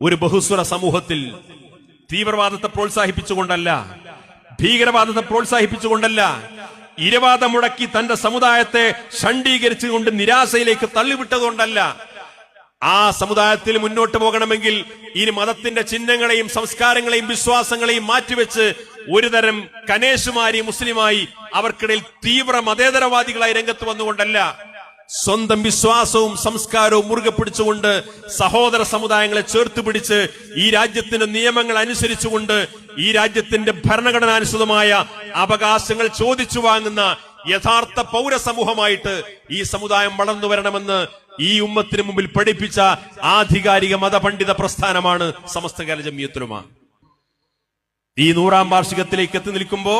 ഒരു ബഹുസ്വര സമൂഹത്തിൽ തീവ്രവാദത്തെ പ്രോത്സാഹിപ്പിച്ചുകൊണ്ടല്ല ഭീകരവാദത്തെ പ്രോത്സാഹിപ്പിച്ചുകൊണ്ടല്ല ഇരവാദം മുടക്കി തന്റെ സമുദായത്തെ ഷണ്ടീകരിച്ചുകൊണ്ട് നിരാശയിലേക്ക് തള്ളിവിട്ടതുകൊണ്ടല്ല ആ സമുദായത്തിൽ മുന്നോട്ട് പോകണമെങ്കിൽ ഇനി മതത്തിന്റെ ചിഹ്നങ്ങളെയും സംസ്കാരങ്ങളെയും വിശ്വാസങ്ങളെയും മാറ്റിവെച്ച് ഒരുതരം കനേശുമാരി മുസ്ലിമായി അവർക്കിടയിൽ തീവ്ര മതേതരവാദികളായി രംഗത്ത് വന്നുകൊണ്ടല്ല സ്വന്തം വിശ്വാസവും സംസ്കാരവും മുറുകെ പിടിച്ചുകൊണ്ട് സഹോദര സമുദായങ്ങളെ ചേർത്ത് പിടിച്ച് ഈ രാജ്യത്തിന്റെ നിയമങ്ങൾ അനുസരിച്ചുകൊണ്ട് ഈ രാജ്യത്തിന്റെ ഭരണഘടനാനുസൃതമായ അവകാശങ്ങൾ ചോദിച്ചു വാങ്ങുന്ന യഥാർത്ഥ പൗരസമൂഹമായിട്ട് ഈ സമുദായം വളർന്നു വരണമെന്ന് ഈ ഉമ്മത്തിന് മുമ്പിൽ പഠിപ്പിച്ച ആധികാരിക മതപണ്ഡിത പ്രസ്ഥാനമാണ് സമസ്ത കേരള ജമിയത്തുലുമ ഈ നൂറാം വാർഷികത്തിലേക്ക് എത്തി നിൽക്കുമ്പോ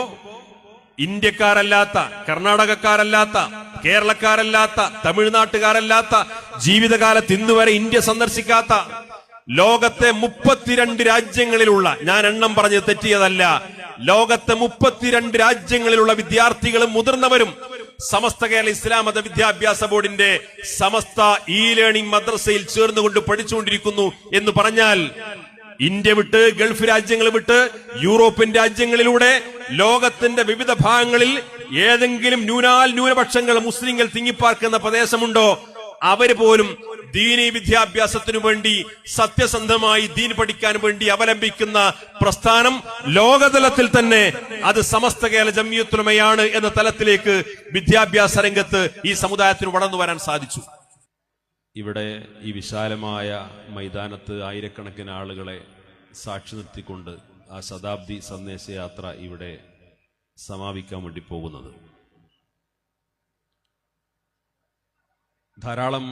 ഇന്ത്യക്കാരല്ലാത്ത കർണാടകക്കാരല്ലാത്ത കേരളക്കാരല്ലാത്ത തമിഴ്നാട്ടുകാരല്ലാത്ത ജീവിതകാലത്ത് ഇന്നുവരെ ഇന്ത്യ സന്ദർശിക്കാത്ത ലോകത്തെ മുപ്പത്തിരണ്ട് രാജ്യങ്ങളിലുള്ള ഞാൻ എണ്ണം പറഞ്ഞ് തെറ്റിയതല്ല ലോകത്തെ മുപ്പത്തിരണ്ട് രാജ്യങ്ങളിലുള്ള വിദ്യാർത്ഥികളും മുതിർന്നവരും സമസ്ത കേരള ഇസ്ലാം മത വിദ്യാഭ്യാസ ബോർഡിന്റെ സമസ്ത ഇ ലേണിംഗ് മദ്രസയിൽ ചേർന്നുകൊണ്ട് പഠിച്ചുകൊണ്ടിരിക്കുന്നു എന്ന് പറഞ്ഞാൽ ഇന്ത്യ വിട്ട് ഗൾഫ് രാജ്യങ്ങൾ വിട്ട് യൂറോപ്യൻ രാജ്യങ്ങളിലൂടെ ലോകത്തിന്റെ വിവിധ ഭാഗങ്ങളിൽ ഏതെങ്കിലും ന്യൂനാൽ ന്യൂനപക്ഷങ്ങൾ മുസ്ലിങ്ങൾ തിങ്ങിപ്പാർക്കുന്ന പ്രദേശമുണ്ടോ? അവർ പോലും ദീനി വിദ്യാഭ്യാസത്തിനു വേണ്ടി സത്യസന്ധമായി ദീൻ പഠിക്കാൻ വേണ്ടി അവലംബിക്കുന്ന പ്രസ്ഥാനം ലോകതലത്തിൽ തന്നെ അത് സമസ്ത കേരള ജമിയത്തുലമയാണ് എന്ന തലത്തിലേക്ക് വിദ്യാഭ്യാസ രംഗത്ത് ഈ സമുദായത്തിന് വളർന്നു വരാൻ സാധിച്ചു. ഇവിടെ ഈ വിശാലമായ മൈതാനത്ത് ആയിരക്കണക്കിന് ആളുകളെ സാക്ഷി നിർത്തിക്കൊണ്ട് ആ ശതാബ്ദി സന്ദേശയാത്ര ഇവിടെ സമാപിക്കാൻ വേണ്ടി പോകുന്നത്. ധാരാളം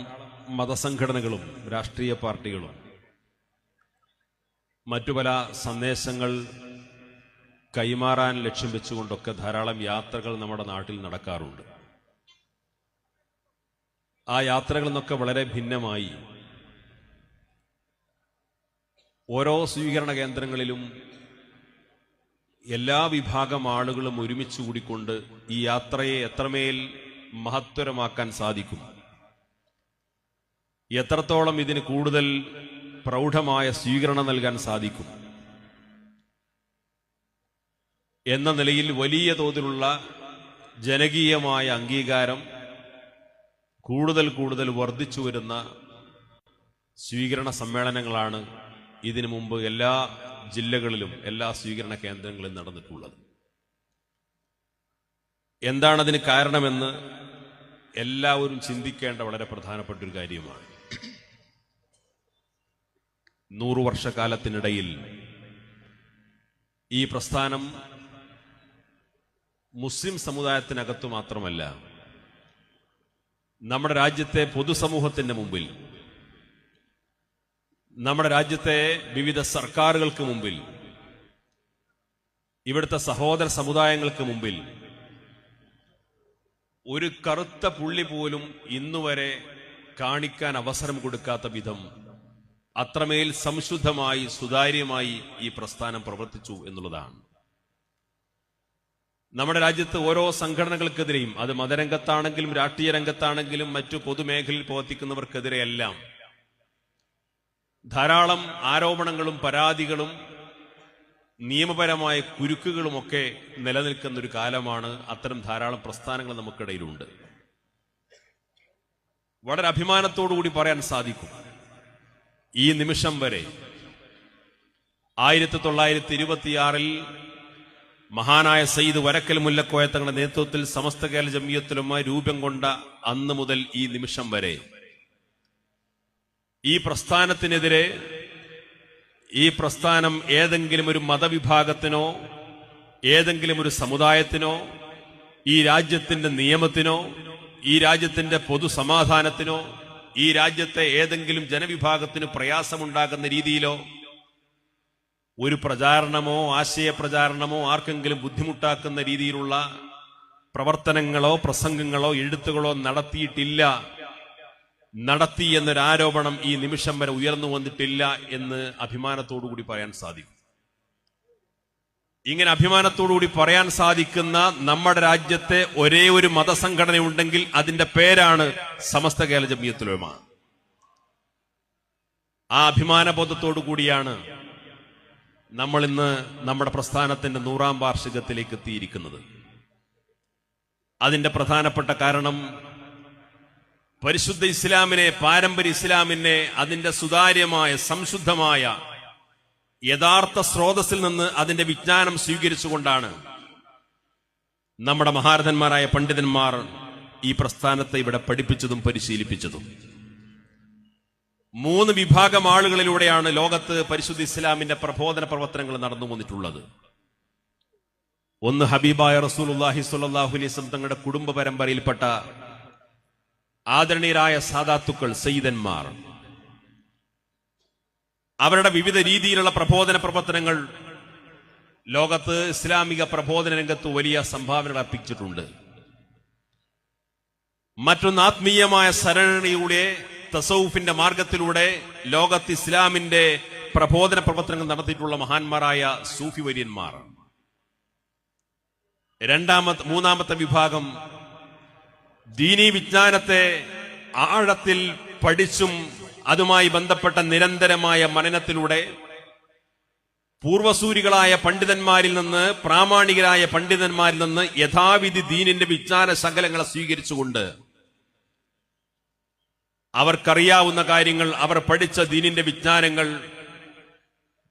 മതസംഘടനകളും രാഷ്ട്രീയ പാർട്ടികളും മറ്റു പല സന്ദേശങ്ങൾ കൈമാറാൻ ലക്ഷ്യം വെച്ചുകൊണ്ടൊക്കെ ധാരാളം യാത്രകൾ നമ്മുടെ നാട്ടിൽ നടക്കാറുണ്ട്. ആ യാത്രകളിൽ നിന്നൊക്കെ വളരെ ഭിന്നമായി ഓരോ സ്വീകരണ കേന്ദ്രങ്ങളിലും എല്ലാ വിഭാഗം ആളുകളും ഒരുമിച്ച് കൂടിക്കൊണ്ട് ഈ യാത്രയെ എത്രമേൽ മഹത്വരമാക്കാൻ സാധിക്കും. എത്രത്തോളം ഇതിന് കൂടുതൽ പ്രൗഢമായ സ്വീകരണം നൽകാൻ സാധിക്കും. എന്ന നിലയിൽ വലിയ തോതിലുള്ള ജനകീയമായ അംഗീകാരം കൂടുതൽ കൂടുതൽ വർദ്ധിച്ചു വരുന്ന സ്വീകരണ സമ്മേളനങ്ങളാണ് ഇതിനു മുമ്പ് എല്ലാ ജില്ലകളിലും എല്ലാ സ്വീകരണ കേന്ദ്രങ്ങളിലും നടന്നിട്ടുള്ളത്. എന്താണതിന് കാരണമെന്ന് എല്ലാവരും ചിന്തിക്കേണ്ട വളരെ പ്രധാനപ്പെട്ട ഒരു കാര്യമാണ്. നൂറു വർഷക്കാലത്തിനിടയിൽ ഈ പ്രസ്ഥാനം മുസ്ലിം സമുദായത്തിനകത്തു മാത്രമല്ല നമ്മുടെ രാജ്യത്തെ പൊതുസമൂഹത്തിന്റെ മുമ്പിൽ നമ്മുടെ രാജ്യത്തെ വിവിധ സർക്കാരുകൾക്ക് മുമ്പിൽ ഇവിടുത്തെ സഹോദര സമുദായങ്ങൾക്ക് മുമ്പിൽ ഒരു കറുത്ത പുള്ളി പോലും ഇന്നുവരെ കാണിക്കാൻ അവസരം കൊടുക്കാത്ത വിധം അത്രമേൽ സംശുദ്ധമായി സുതാര്യമായി ഈ പ്രസ്ഥാനം പ്രവർത്തിച്ചു എന്നുള്ളതാണ്. നമ്മുടെ രാജ്യത്ത് ഓരോ സംഘടനകൾക്കെതിരെയും അത് മതരംഗത്താണെങ്കിലും രാഷ്ട്രീയ രംഗത്താണെങ്കിലും മറ്റു പൊതുമേഖലയിൽ പ്രവർത്തിക്കുന്നവർക്കെതിരെയെല്ലാം ധാരാളം ആരോപണങ്ങളും പരാതികളും നിയമപരമായ കുരുക്കുകളുമൊക്കെ നിലനിൽക്കുന്ന ഒരു കാലമാണ് അത്തരം ധാരാളം പ്രസ്ഥാനങ്ങൾ നമുക്കിടയിലുണ്ട്. വളരെ അഭിമാനത്തോടുകൂടി പറയാൻ സാധിക്കും. ഈ നിമിഷം വരെ ആയിരത്തി തൊള്ളായിരത്തി ഇരുപത്തിയാറിൽ മഹാനായ സയ്യിദ് വരക്കൽ മുല്ലക്കോയ തങ്ങളുടെ നേതൃത്വത്തിൽ സമസ്ത കേരള ജമീയത്തിലുമായി രൂപം കൊണ്ട അന്ന് മുതൽ ഈ നിമിഷം വരെ ഈ പ്രസ്ഥാനത്തിനെതിരെ ഈ പ്രസ്ഥാനം ഏതെങ്കിലും ഒരു മതവിഭാഗത്തിനോ ഏതെങ്കിലും ഒരു സമുദായത്തിനോ ഈ രാജ്യത്തിന്റെ നിയമത്തിനോ ഈ രാജ്യത്തിന്റെ പൊതുസമാധാനത്തിനോ ഈ രാജ്യത്തെ ഏതെങ്കിലും ജനവിഭാഗത്തിന് പ്രയാസമുണ്ടാകുന്ന രീതിയിലോ ഒരു പ്രചാരണമോ ആശയ പ്രചാരണമോ ആർക്കെങ്കിലും ബുദ്ധിമുട്ടാക്കുന്ന രീതിയിലുള്ള പ്രവർത്തനങ്ങളോ പ്രസംഗങ്ങളോ എഴുത്തുകളോ നടത്തിയിട്ടില്ല. നടത്തി എന്നൊരു ആരോപണം ഈ നിമിഷം വരെ ഉയർന്നു വന്നിട്ടില്ല എന്ന് അഭിമാനത്തോടുകൂടി പറയാൻ സാധിക്കും. ഇങ്ങനെ അഭിമാനത്തോടുകൂടി പറയാൻ സാധിക്കുന്ന നമ്മുടെ രാജ്യത്തെ ഒരേ ഒരു മതസംഘടന ഉണ്ടെങ്കിൽ അതിന്റെ പേരാണ് സമസ്ത കേരള ജമിയത്തുലമ ആ അഭിമാനബോധത്തോടു കൂടിയാണ് നമ്മൾ ഇന്ന് നമ്മുടെ പ്രസ്ഥാനത്തിന്റെ നൂറാം വാർഷികത്തിലേക്ക് എത്തിയിരിക്കുന്നത്. അതിന്റെ പ്രധാനപ്പെട്ട കാരണം പരിശുദ്ധ ഇസ്ലാമിനെ പാരമ്പര്യ ഇസ്ലാമിനെ അതിന്റെ സുതാര്യമായ സംശുദ്ധമായ യഥാർത്ഥ സ്രോതസ്സിൽ നിന്ന് അതിന്റെ വിജ്ഞാനം സ്വീകരിച്ചുകൊണ്ടാണ് നമ്മുടെ മഹാരഥന്മാരായ പണ്ഡിതന്മാർ ഈ പ്രസ്ഥാനത്തെ ഇവിടെ പഠിപ്പിച്ചതും പരിശീലിപ്പിച്ചതും. മൂന്ന് വിഭാഗം ആളുകളിലൂടെയാണ് ലോകത്ത് പരിശുദ്ധ ഇസ്ലാമിന്റെ പ്രബോധന പ്രവർത്തനങ്ങൾ നടന്നു വന്നിട്ടുള്ളത്. ഒന്ന് ഹബീബായ റസൂൽ അള്ളാഹി അലൈഹി തങ്ങളുടെ കുടുംബ പരമ്പരയിൽപ്പെട്ട ആദരണീയരായ സാധാത്തുക്കൾ സയ്യിദന്മാർ. അവരുടെ വിവിധ രീതിയിലുള്ള പ്രബോധന പ്രവർത്തനങ്ങൾ ലോകത്ത് ഇസ്ലാമിക പ്രബോധന രംഗത്ത് വലിയ സംഭാവനകൾ അർപ്പിച്ചിട്ടുണ്ട്. മറ്റൊന്ന് ആത്മീയമായ സരണിയുടെ തസൌഫിന്റെ മാർഗത്തിലൂടെ ലോകത്ത് ഇസ്ലാമിന്റെ പ്രബോധന പ്രവർത്തനങ്ങൾ നടത്തിയിട്ടുള്ള മഹാന്മാരായ സൂഫി വര്യന്മാർ രണ്ടാമത്തെ മൂന്നാമത്തെ വിഭാഗം ദീനീ വിജ്ഞാനത്തെ ആഴത്തിൽ പഠിച്ചും അതുമായി ബന്ധപ്പെട്ട നിരന്തരമായ മനനത്തിലൂടെ പൂർവസൂരികളായ പണ്ഡിതന്മാരിൽ നിന്ന് പ്രാമാണികരായ പണ്ഡിതന്മാരിൽ നിന്ന് യഥാവിധി ദീനിന്റെ വിജ്ഞാന ശകലങ്ങളെ സ്വീകരിച്ചുകൊണ്ട് അവർക്കറിയാവുന്ന കാര്യങ്ങൾ അവർ പഠിച്ച ദീനിന്റെ വിജ്ഞാനങ്ങൾ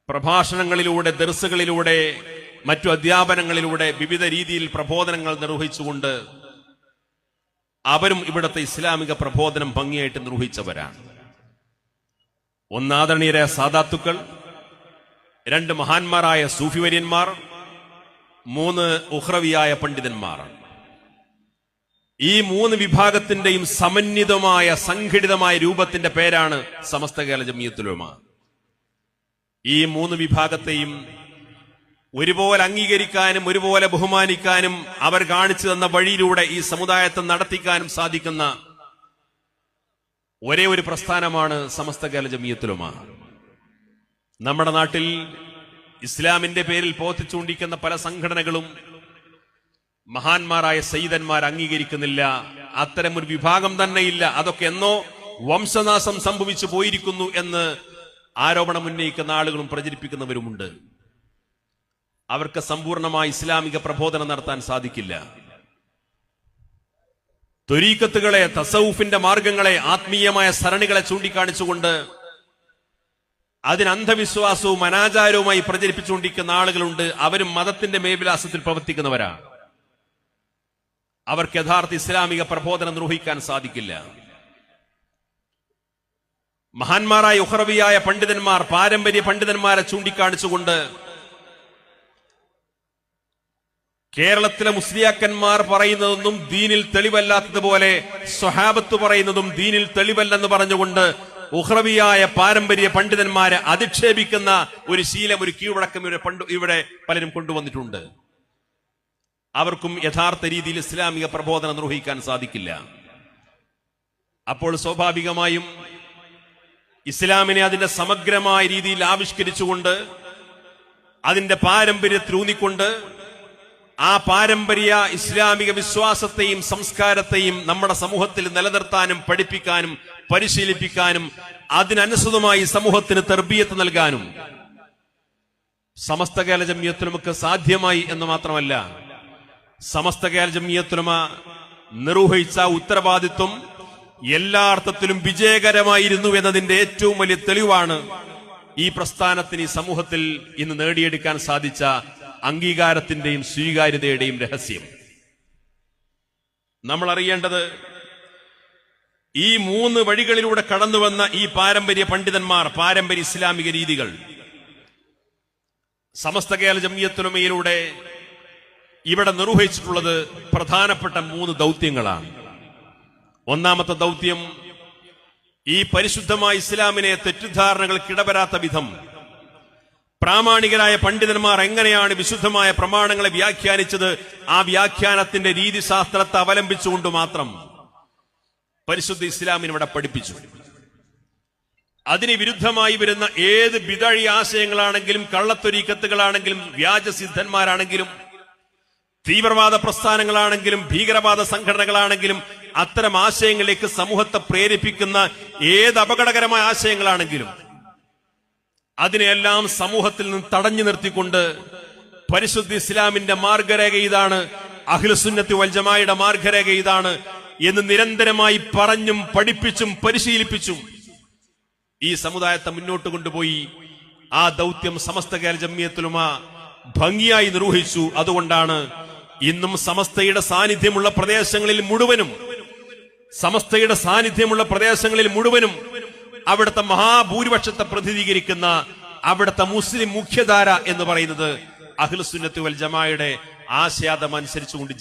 പ്രഭാഷണങ്ങളിലൂടെ ദർസുകളിലൂടെ മറ്റു അധ്യാപനങ്ങളിലൂടെ വിവിധ രീതിയിൽ പ്രബോധനങ്ങൾ നിർവഹിച്ചുകൊണ്ട് അവരും ഇവിടുത്തെ ഇസ്ലാമിക പ്രബോധനം ഭംഗിയായിട്ട് നിർവഹിച്ചവരാണ്. ഒന്നാദരണീയരായ സാദാത്തുക്കൾ രണ്ട് മഹാന്മാരായ സൂഫിവര്യന്മാർ മൂന്ന് ഉഹ്രവിയായ പണ്ഡിതന്മാർ. ഈ മൂന്ന് വിഭാഗത്തിന്റെയും സമന്വിതമായ സംഘടിതമായ രൂപത്തിന്റെ പേരാണ് സമസ്ത കേരള ജമിയത്തുലുമ ഈ മൂന്ന് വിഭാഗത്തെയും ഒരുപോലെ അംഗീകരിക്കാനും ഒരുപോലെ ബഹുമാനിക്കാനും അവർ കാണിച്ചു തന്ന വഴിയിലൂടെ ഈ സമുദായത്തെ നടത്തിക്കാനും സാധിക്കുന്ന ഒരേ ഒരു പ്രസ്ഥാനമാണ് സമസ്ത കേരള ജമീയത്തിലുമ നമ്മുടെ നാട്ടിൽ ഇസ്ലാമിന്റെ പേരിൽ പോത്തിച്ചൂണ്ടിക്കുന്ന പല സംഘടനകളും മഹാന്മാരായ സയ്യിദന്മാർ അംഗീകരിക്കുന്നില്ല. അത്തരം ഒരു വിഭാഗം തന്നെ ഇല്ല അതൊക്കെ എന്നോ വംശനാശം സംഭവിച്ചു പോയിരിക്കുന്നു എന്ന് ആരോപണം ഉന്നയിക്കുന്ന ആളുകളും പ്രചരിപ്പിക്കുന്നവരുമുണ്ട്. അവർക്ക് സമ്പൂർണമായ ഇസ്ലാമിക പ്രബോധനം നടത്താൻ സാധിക്കില്ല. ത്വരീക്കത്തുകളെ തസൌഫിന്റെ മാർഗങ്ങളെ ആത്മീയമായ സരണികളെ ചൂണ്ടിക്കാണിച്ചുകൊണ്ട് അതിന് അന്ധവിശ്വാസവും അനാചാരവുമായി പ്രചരിപ്പിച്ചുകൊണ്ടിരിക്കുന്ന ആളുകളുണ്ട്. അവരും മതത്തിന്റെ മേവിലാസത്തിൽ പ്രവർത്തിക്കുന്നവരാണ്. അവർക്ക് യഥാർത്ഥ ഇസ്ലാമിക പ്രബോധനം നിർവഹിക്കാൻ സാധിക്കില്ല. മഹാന്മാരായ ഉഹ്റവിയായ പണ്ഡിതന്മാർ പാരമ്പര്യ പണ്ഡിതന്മാരെ ചൂണ്ടിക്കാണിച്ചുകൊണ്ട് കേരളത്തിലെ മുസ്ലിയാക്കന്മാർ പറയുന്നതൊന്നും ദീനിൽ തെളിവല്ലാത്തതുപോലെ സ്വഹാബത്ത് പറയുന്നതും ദീനിൽ തെളിവല്ലെന്ന് പറഞ്ഞുകൊണ്ട് ഉഹ്റവിയായ പാരമ്പര്യ പണ്ഡിതന്മാരെ അധിക്ഷേപിക്കുന്ന ഒരു ശീലം ഒരു കീഴ്വഴക്കം ഇവിടെ പണ്ട് ഇവിടെ പലരും കൊണ്ടുവന്നിട്ടുണ്ട്. അവർക്കും യഥാർത്ഥ രീതിയിൽ ഇസ്ലാമിക പ്രബോധനം നിർവഹിക്കാൻ സാധിക്കില്ല. അപ്പോൾ സ്വാഭാവികമായും ഇസ്ലാമിനെ അതിന്റെ സമഗ്രമായ രീതിയിൽ ആവിഷ്കരിച്ചുകൊണ്ട് അതിന്റെ പാരമ്പര്യത്തിൽ ഊന്നിക്കൊണ്ട് ആ പാരമ്പര്യ ഇസ്ലാമിക വിശ്വാസത്തെയും സംസ്കാരത്തെയും നമ്മുടെ സമൂഹത്തിൽ നിലനിർത്താനും പഠിപ്പിക്കാനും പരിശീലിപ്പിക്കാനും അതിനനുസൃതമായി സമൂഹത്തിന് തെർബീയത്ത് നൽകാനും സമസ്ത കേരള ജമിയത്തിനുമൊക്കെ സാധ്യമായി എന്ന് മാത്രമല്ല സമസ്ത കേരള ജമിയത്തുലമ നിർവഹിച്ച ഉത്തരവാദിത്വം എല്ലാ അർത്ഥത്തിലും വിജയകരമായിരുന്നു എന്നതിന്റെ ഏറ്റവും വലിയ തെളിവാണ് ഈ പ്രസ്ഥാനത്തിന് ഈ സമൂഹത്തിൽ ഇന്ന് നേടിയെടുക്കാൻ സാധിച്ച അംഗീകാരത്തിന്റെയും സ്വീകാര്യതയുടെയും രഹസ്യം. നമ്മൾ അറിയേണ്ടത് ഈ മൂന്ന് വഴികളിലൂടെ കടന്നു വന്ന ഈ പാരമ്പര്യ പണ്ഡിതന്മാർ പാരമ്പര്യ ഇസ്ലാമിക രീതികൾ സമസ്ത കേരള ജമിയത്തുലമയിലൂടെ ഇവിടെ നിർവഹിച്ചിട്ടുള്ളത് പ്രധാനപ്പെട്ട മൂന്ന് ദൗത്യങ്ങളാണ്. ഒന്നാമത്തെ ദൗത്യം ഈ പരിശുദ്ധമായ ഇസ്ലാമിനെ തെറ്റിദ്ധാരണകൾക്ക് ഇടവരാത്ത വിധം പ്രാമാണികരായ പണ്ഡിതന്മാർ എങ്ങനെയാണ് വിശുദ്ധമായ പ്രമാണങ്ങളെ വ്യാഖ്യാനിച്ചത്? ആ വ്യാഖ്യാനത്തിന്റെ രീതിശാസ്ത്രത്തെ അവലംബിച്ചുകൊണ്ട് മാത്രം പരിശുദ്ധ ഇസ്ലാമിന് ഇവിടെ പഠിപ്പിച്ചു. അതിന് വിരുദ്ധമായി വരുന്ന ഏത് ബിതഴി ആശയങ്ങളാണെങ്കിലും കള്ളത്തൊരീക്കത്തുകളാണെങ്കിലും വ്യാജസിദ്ധന്മാരാണെങ്കിലും തീവ്രവാദ പ്രസ്ഥാനങ്ങളാണെങ്കിലും ഭീകരവാദ സംഘടനകളാണെങ്കിലും അത്തരം ആശയങ്ങളിലേക്ക് സമൂഹത്തെ പ്രേരിപ്പിക്കുന്ന ഏത് അപകടകരമായ ആശയങ്ങളാണെങ്കിലും അതിനെയെല്ലാം സമൂഹത്തിൽ നിന്ന് തടഞ്ഞു നിർത്തിക്കൊണ്ട് പരിശുദ്ധ ഇസ്ലാമിന്റെ മാർഗരേഖ ഇതാണ് അഖിലസുന്നത്തി വൽജമായുടെ മാർഗരേഖ ഇതാണ് എന്ന് നിരന്തരമായി പറഞ്ഞും പഠിപ്പിച്ചും പരിശീലിപ്പിച്ചും ഈ സമുദായത്തെ മുന്നോട്ട് കൊണ്ടുപോയി. ആ ദൗത്യം സമസ്ത കേരള ജമ്മിയത്തിലുമ ഭംഗിയായി നിർവഹിച്ചു. അതുകൊണ്ടാണ് ഇന്നും സമസ്തയുടെ സാന്നിധ്യമുള്ള പ്രദേശങ്ങളിൽ മുഴുവനും സമസ്തയുടെ സാന്നിധ്യമുള്ള പ്രദേശങ്ങളിൽ മുഴുവനും അവിടുത്തെ മഹാഭൂരിപക്ഷത്തെ പ്രതിനിധീകരിക്കുന്ന അവിടുത്തെ മുസ്ലിം മുഖ്യധാര എന്ന് പറയുന്നത് അഖിൽസുന്നത്ത് വൽ ജമായുടെ ആശയാദം അനുസരിച്ചുകൊണ്ട്